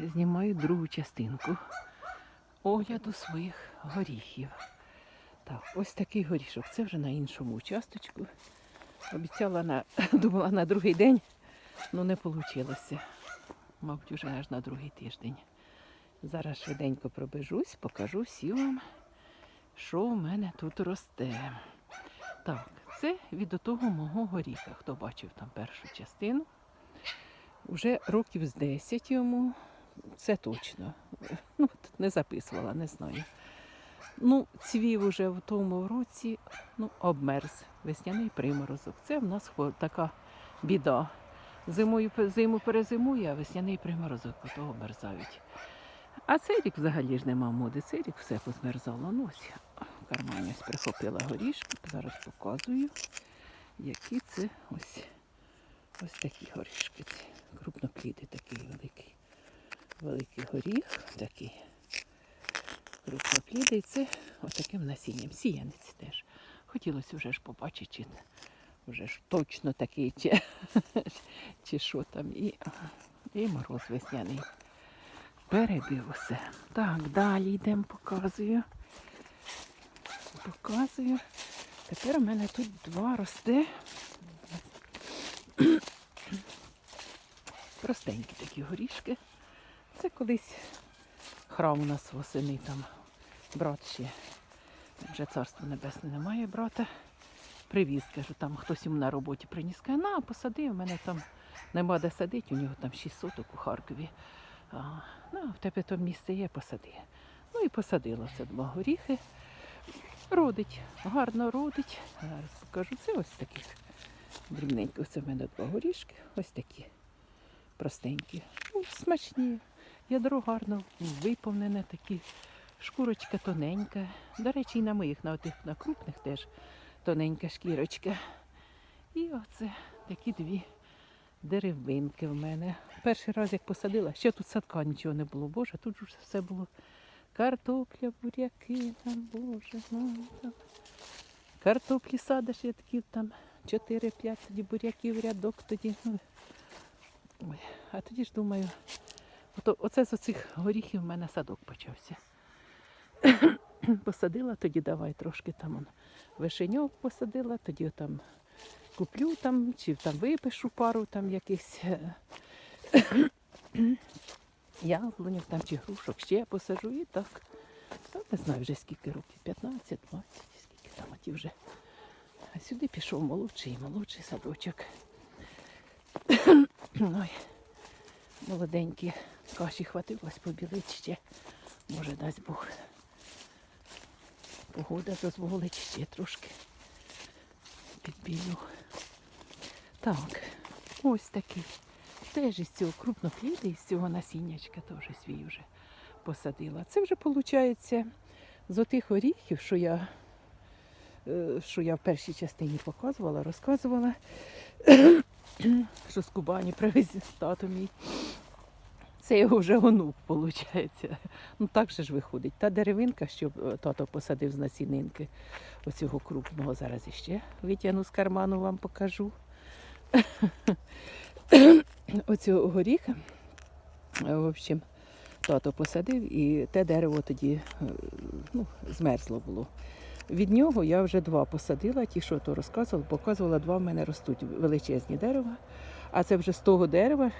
знімаю другу частинку огляду своїх горіхів. Так, ось такий горішок. Це вже на іншому участочку. Обіцяла на, думала на другий день, але не вийшло. Мабуть, вже аж на другий тиждень. Зараз швиденько пробежусь, покажу всім вам, що у мене тут росте. Так, це від того мого горіха. Хто бачив там першу частину. Уже років з 10 йому, це точно. Ну, не записувала, не знаю. Ну, цвів уже в тому році, ну, обмерз. Весняний приморозок. Це в нас така біда. Зимою зиму перезимує, а весняний приморозок ото обмерзають. А цей рік взагалі ж нема моди, цей рік все позмерзало. Ну, ось в кармані ось прихопила горішки, зараз показую, які це ось, ось такі горішки. Це крупноплідний такий великий, великий горіх, такий крупноплідний. Це ось таким насінням. Сіянець теж. Хотілося вже ж побачити, чи вже ж точно такий, чи, чи що там. І, і мороз весняний. Перебив усе. Так, далі йдемо, показую. Показую. Тепер у мене тут два росте. Простенькі такі горішки. Це колись храм у нас восени там. Брат ще. Вже царство небесне немає брата. Привіз, кажу, там хтось йому на роботі приніс. Каже, на, посади, у мене там нема де садити, у нього там 6 соток у Харкові. А, ну, в тебе то місце є, посади. Ну і посадила це два горіхи. Родить, гарно родить. Зараз покажу. Це ось таких дрібненьких. Це в мене два горішки. Ось такі простенькі. Ну, смачні. Ядро гарно виповнене, такі. Шкурочка тоненька. До речі, і на моїх, на отих на крупних теж тоненька шкірочка. І оце такі дві деревинки в мене. Перший раз як посадила, ще тут садка нічого не було. Боже, тут же все було картопля, буряки, там, боже, ну, там. Картоплі садиш, я такі там 4-5 тоді буряків рядок тоді. Ну. Ой, а тоді ж думаю, ото, оце з оцих горіхів в мене садок почався. Посадила, тоді давай трошки там он, вишеньок посадила, тоді там куплю там, чи там випишу пару там якихось е, яблуньок там чи грушок ще посажу і так. Та не знаю вже скільки років, 15, 20, скільки там оті вже. А сюди пішов молодший, молодший садочок. Ой, молоденькі каші хватилось побілить ще. Може дасть Бог. Погода дозволить ще трошки підбілю. Так, ось такий. Теж із цього крупнопліди, із цього насіннячка теж свій вже посадила. Це вже виходить з отих оріхів, що я, е, що я в першій частині показувала, розказувала, що з Кубані привез тато мій. Це його вже онук, виходить. Ну так же ж виходить. Та деревинка, що е, тато посадив з насінинки оцього крупного, зараз іще витягну з карману, вам покажу. Оцього горіха, е, в общем, тато посадив, і те дерево тоді е, ну, змерзло було. Від нього я вже два посадила, ті, що то розказувала, показувала, два в мене ростуть величезні дерева. А це вже з того дерева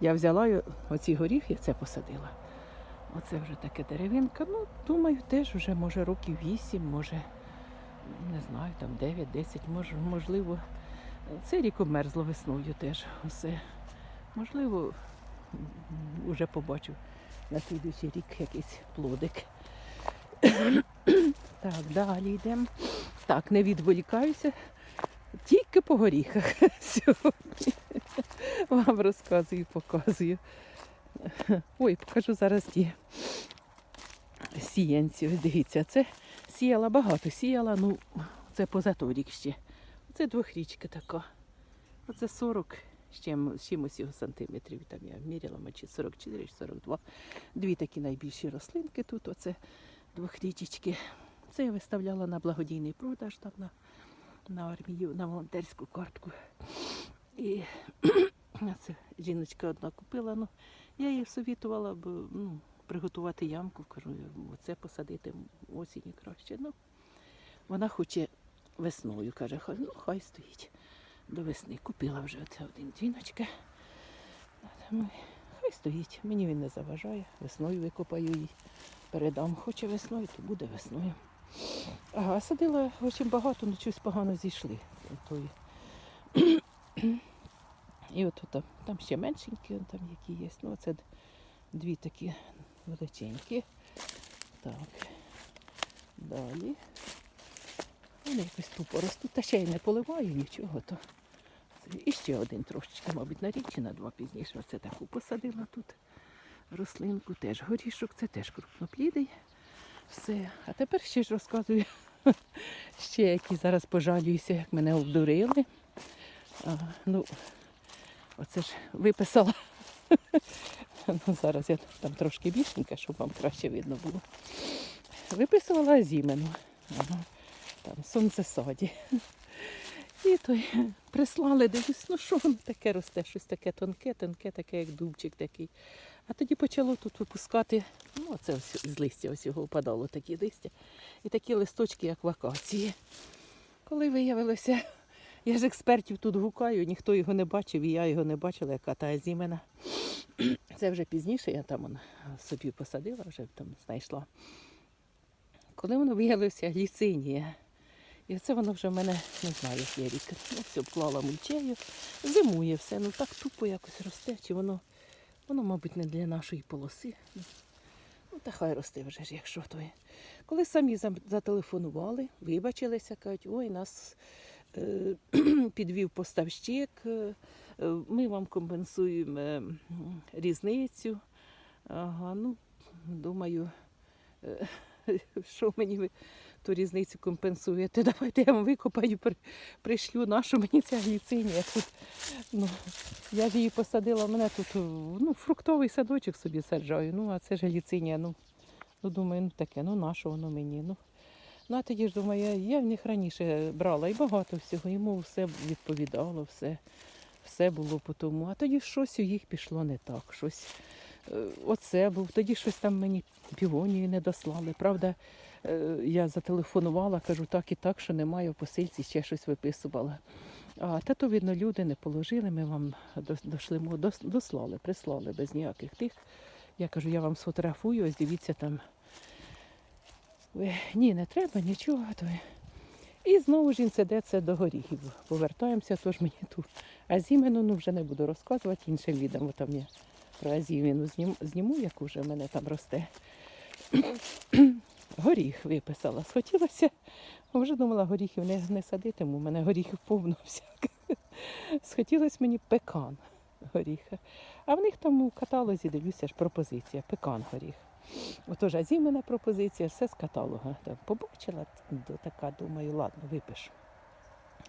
я взяла оці горіхи, це посадила. Оце вже таке деревинка. Ну, думаю, теж вже може років вісім, може, не знаю, там 9-10, може, можливо. Цей рік обмерзло весною теж усе. Можливо, м, уже побачу на слідуючий рік якийсь плодик. так, далі йдемо. Так, не відволікаюся. Тільки по горіхах сьогодні. Вам розказую, показую. Ой, покажу зараз ті сіянці. Дивіться, це сіяла багато, сіяла, ну, це позаторік ще. Це двохрічка така. Оце 40 з чимось його сантиметрів. Там я міряла, мочі 44 чи 42. Дві такі найбільші рослинки тут. Оце двохрічечки. Це я виставляла на благодійний продаж там на, на армію, на волонтерську картку. І це жіночка одна купила, ну Я їй совітувала б ну, приготувати ямку, кажу, оце посадити осінню краще. Ну, вона хоче весною, каже, хай, ну хай стоїть до весни. Купила вже оце один дзвіночка. Хай стоїть, мені він не заважає. Весною викопаю її. Передам. Хоче весною, то буде весною. Ага, садила дуже багато, ну щось погано зійшли. І от там, там ще меншенькі, там які є. Ну, це дві такі величенькі. Так. Далі. Вони якось тупо ростуть. Та ще й не поливаю нічого. То. І ще один трошечки, мабуть, на рік чи на два пізніше. Оце таку посадила тут рослинку. Теж горішок, це теж крупноплідний. Все. А тепер ще ж розказую, ще які зараз пожалююся, як мене обдурили. А, ну, оце ж виписала. ну, зараз я там трошки більшенька, щоб вам краще видно було. Виписувала зімену. Ага. Там сонцесаді. І той прислали, дивлюсь, ну що воно таке росте, щось таке тонке, тонке, таке, як дубчик такий. А тоді почало тут випускати, ну це ось з листя ось його впадало такі листя. І такі листочки, як вакації. Коли виявилося, я ж експертів тут гукаю, ніхто його не бачив, і я його не бачила, яка та зімена. Це вже пізніше, я там собі посадила, вже там знайшла. Коли воно виявилося гліцинія. І це воно вже в мене не знаю, як я рік. Ну, все обклала мульчею, зимує все, ну так тупо якось росте, чи воно, воно, мабуть, не для нашої полоси. Ну, та хай росте вже ж, якщо то є. Коли самі зателефонували, вибачилися, кажуть, ой, нас е, підвів поставщик, е, ми вам компенсуємо е, різницю. Ага, ну, думаю, е, що мені ту різницю компенсуєте. Давайте я вам викопаю, при- пришлю нашу мені ця гліцинія. Тут, ну, я ж її посадила, в мене тут ну, фруктовий садочок собі саджаю. Ну, а це ж гліцинія. Ну, ну думаю, ну таке, ну нащо воно мені? Ну, ну а тоді ж думаю, я, в них раніше брала і багато всього, йому все відповідало, все, все було по тому. А тоді щось у їх пішло не так. Щось, е, оце був, тоді щось там мені півонії не дослали. Правда, я зателефонувала, кажу, так і так, що немає в посильці, ще щось виписувала. А та то, видно, люди не положили, ми вам дос- дослали, прислали без ніяких тих. Я кажу, я вам сфотографую, ось дивіться там. Ви, ні, не треба, нічого. То... І знову ж інциденція до горіхів. Повертаємося, тож мені ту азімену ну, вже не буду розказувати іншим відео. Там я про азімену зніму, зніму, як уже в мене там росте. Горіх виписала. Схотілося, вже думала, горіхів не, не садитиму, у мене горіхів повно всяких. Схотілося мені пекан горіха. А в них там у каталозі, дивлюся, ж пропозиція, пекан горіх. Отож, азімена пропозиція, все з каталога. Там побачила, така, думаю, ладно, випишу.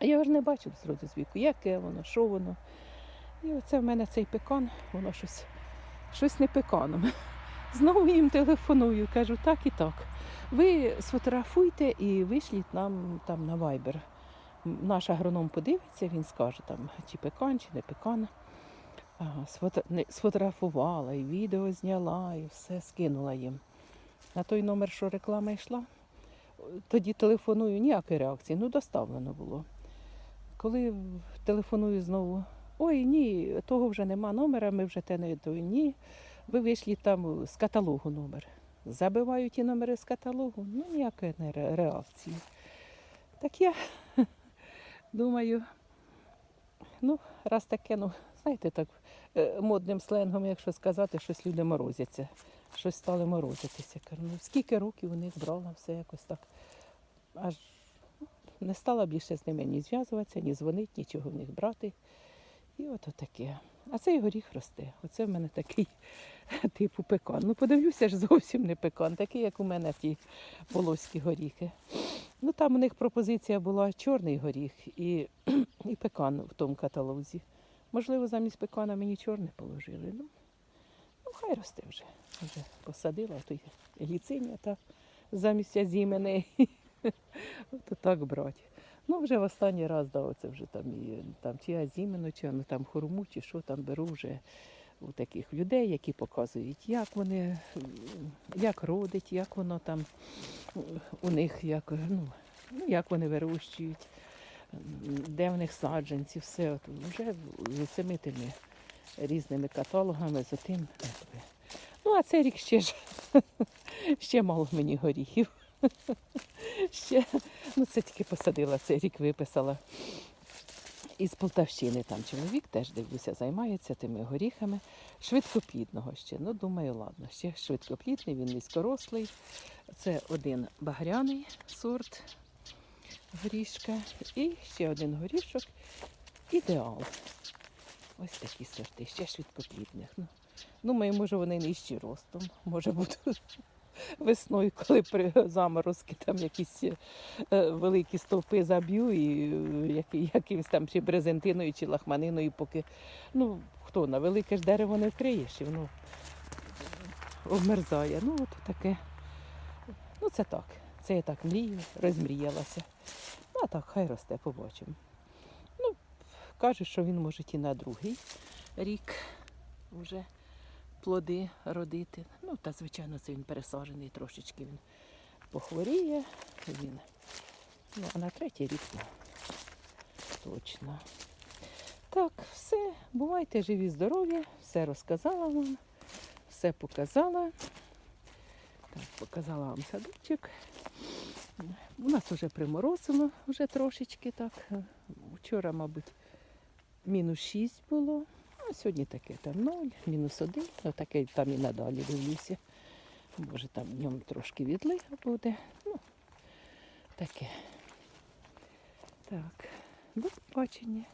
А я ж не бачу зроду з віку, яке воно, що воно. І оце в мене цей пекан, воно щось, щось не пеканом. Знову їм телефоную, кажу, так і так. Ви сфотографуйте і вишліть нам там на Viber. Наш агроном подивиться, він скаже, там, чи пекан, чи не пекан. Сфотографувала, і відео зняла, і все скинула їм. На той номер, що реклама йшла, тоді телефоную, ніякої реакції, ну доставлено було. Коли телефоную знову, ой, ні, того вже нема номера, ми вже те не ні. Ви вийшли там з каталогу номер. Забиваю ті номери з каталогу, ну ніякої не реакції. Так я думаю, ну, раз таке, ну, знаєте, так е, модним сленгом, якщо сказати, щось люди морозяться. Щось стали морозитися. Ну, скільки років у них брала, все якось так. Аж ну, не стала більше з ними ні зв'язуватися, ні дзвонити, нічого в них брати. І от таке. А цей горіх росте. Оце в мене такий типу пекан. Ну, подивлюся ж зовсім не пекан, такий, як у мене ті волоські горіхи. Ну там у них пропозиція була чорний горіх і, і пекан в тому каталозі. Можливо, замість пекана мені чорний положили. Ну, ну хай росте вже. Вже посадила той гліциня та замість азімени. От так брати. Ну, вже в останній раз, да, оце вже там і там чи азімину, чи ну, там хурму, чи що там беру вже у таких людей, які показують, як вони, як родить, як воно там у них, як, ну, ну, як вони вирощують, де в них саджанці, все. От, вже з цими тими різними каталогами, з тим. Ну, а цей рік ще ж ще мало мені горіхів. Ще, ну це тільки посадила, цей рік виписала. Із Полтавщини там чоловік теж дивлюся, займається тими горіхами. Швидкоплідного ще. Ну, думаю, ладно, ще швидкоплідний, він низькорослий. Це один багряний сорт горішка. І ще один горішок ідеал. Ось такі сорти, ще швидкоплідних. Ну, думаю, може вони нижчі ростом, може будуть весною, коли при заморозки там якісь е, великі стовпи заб'ю і е, якимось там чи брезентиною, чи лахманиною, поки ну хто на велике ж дерево не вкриєш, і воно обмерзає. Ну, от таке. Ну, це так. Це я так мрію, розмріялася. Ну, а так, хай росте, побачимо. Ну, кажуть, що він може і на другий рік вже плоди родити. Ну, та звичайно, це він пересаджений трошечки він похворіє. Він. Ну, а на третій рік точно. Так, все. Бувайте живі, здорові, все розказала вам, все показала. Так, показала вам садочок. У нас вже приморозило вже трошечки так. Вчора, мабуть, мінус 6 було. А сьогодні таке там 0, мінус 1. Таке там і надалі в лісі. Може там в ньому трошки відлига буде. Ну, таке. Так, до побачення.